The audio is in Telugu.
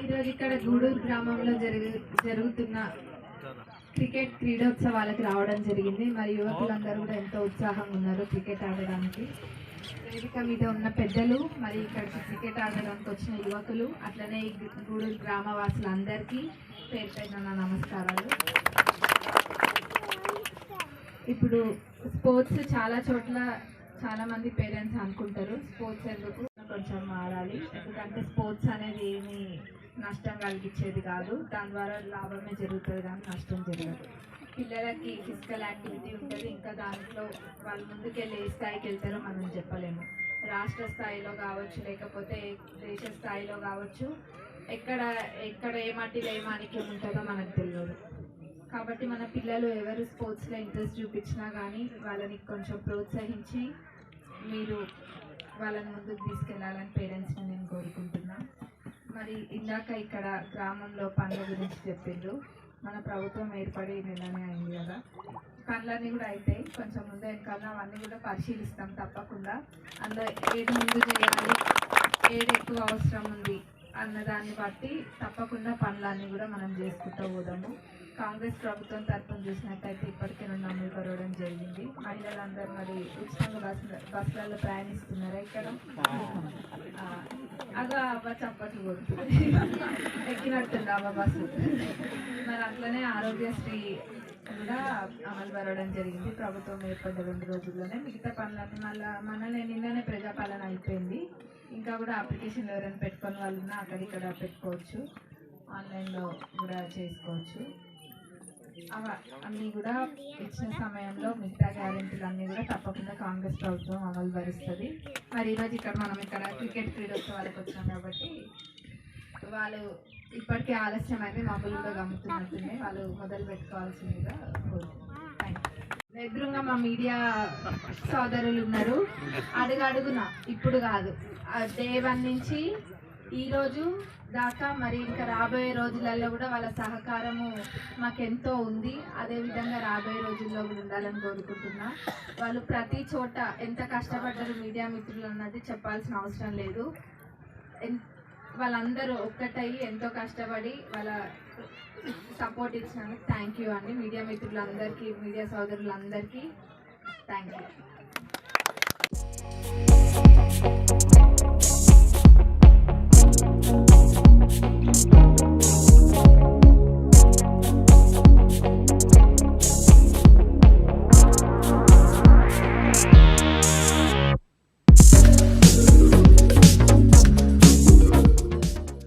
ఈరోజు ఇక్కడ గూడూరు గ్రామంలో జరుగుతున్న క్రికెట్ క్రీడోత్సవాలకు రావడం జరిగింది. మరి యువకులందరూ కూడా ఎంతో ఉత్సాహంగా ఉన్నారు క్రికెట్ ఆడడానికి. వేదిక మీద ఉన్న పెద్దలు మరి ఇక్కడ క్రికెట్ ఆడడానికి వచ్చిన యువకులు అట్లనే గూడూరు గూడూరు గ్రామవాసులందరికీ పేరు పైన నమస్కారాలు. ఇప్పుడు స్పోర్ట్స్ చాలా చోట్ల చాలా మంది పేరెంట్స్ అనుకుంటారు. స్పోర్ట్స్ ఎందుకు కొంచెం ఆడాలి ఎందుకంటే స్పోర్ట్స్ అనేది ఏమీ నష్టం కలిగించేది కాదు. దాని ద్వారా లాభమే జరుగుతుంది కానీ నష్టం జరగదు. పిల్లలకి ఫిజికల్ యాక్టివిటీ ఉంటుంది ఇంకా దాంట్లో వాళ్ళు ముందుకెళ్ళి ఏ స్థాయికి వెళ్తారో మనం చెప్పలేము. రాష్ట్ర స్థాయిలో కావచ్చు లేకపోతే దేశ స్థాయిలో కావచ్చు ఎక్కడ ఎక్కడ ఏ మట్టిలో ఏ మాణిక్యం ఉంటుందో మనకు తెలియదు. కాబట్టి మన పిల్లలు ఎవరు స్పోర్ట్స్లో ఇంట్రెస్ట్ చూపించినా కానీ వాళ్ళని కొంచెం ప్రోత్సహించి మీరు వాళ్ళని ముందుకు తీసుకెళ్ళాలని పేరెంట్స్ని నేను కోరుకుంటున్నాను మరి ఇందాక ఇక్కడ గ్రామంలో పనుల గురించి చెప్పిండ్రు. మన ప్రభుత్వం ఏర్పడి నెలనే అయింది కదా. పనులన్నీ కూడా అవుతాయి కొంచెం ముందు వెనకాల అవన్నీ కూడా పరిశీలిస్తాం తప్పకుండా. అందులో ఏది ముందు చేయాలి ఏది ఎక్కువ అవసరం ఉంది అన్న దాన్ని బట్టి తప్పకుండా పనులన్నీ కూడా మనం చేసుకుంటూ పోదాము. కాంగ్రెస్ ప్రభుత్వం తరఫున చూసినట్టయితే ఇప్పటికే రెండు అమలు పరవడం జరిగింది. మహిళలందరూ మరి ఉచితంగా బస్సు బస్సులలో ప్రయాణిస్తున్నారా ఇక్కడ? ఆ, అగా అవ్వ చప్పట్లు కొడుతుంది. ఎక్కినట్టుంది అవ్వ బస్సు. మరి అట్లనే ఆరోగ్యశ్రీ కూడా అమలు పరవడం జరిగింది. ప్రభుత్వం ఏర్పడ్డ రెండు రోజుల్లోనే. మిగతా పనులన్నీ మళ్ళీ మనల్ని నిన్ననే ప్రజాపాలన అయిపోయింది. ఇంకా కూడా అప్లికేషన్లు ఎవరైనా పెట్టుకొని వాళ్ళు ఉన్నా అక్కడిక్కడ పెట్టుకోవచ్చు. ఆన్లైన్లో కూడా చేసుకోవచ్చు. అన్నీ కూడా ఇచ్చిన సమయంలో మిగతా గ్యారెంటీలు అన్నీ కూడా తప్పకుండా కాంగ్రెస్ ప్రభుత్వం అమలు పరుస్తుంది మరి ఈరోజు ఇక్కడ మనం ఇక్కడ క్రికెట్ క్రీడోత్సవాలకు వచ్చాం కాబట్టి వాళ్ళు ఇప్పటికే ఆలస్యం అయితే మమ్మల్ని కూడా గమ్ముతున్నట్టుంది వాళ్ళు మొదలు పెట్టుకోవాల్సిందిగా కోరుకుంటున్నాను. ఎదురుగా మా మీడియా సోదరులు ఉన్నారు. అడుగు అడుగున ఇప్పుడు కాదు. డే వన్ నుంచి ఈరోజు దాకా మరి ఇంకా రాబోయే రోజులలో కూడా వాళ్ళ సహకారము మాకెంతో ఉంది. అదేవిధంగా రాబోయే రోజుల్లో కూడా ఉండాలని కోరుకుంటున్నా. వాళ్ళు ప్రతి చోట ఎంత కష్టపడ్డారు మీడియా మిత్రులు అన్నది చెప్పాల్సిన అవసరం లేదు. ఎన్- వాళ్ళందరూ ఒక్కటయ్యి ఎంతో కష్టపడి వాళ్ళ సపోర్ట్ ఇచ్చినందుకు థ్యాంక్ యూ అండి. మీడియా మిత్రులందరికీ మీడియా సోదరులందరికీ థ్యాంక్ యూ.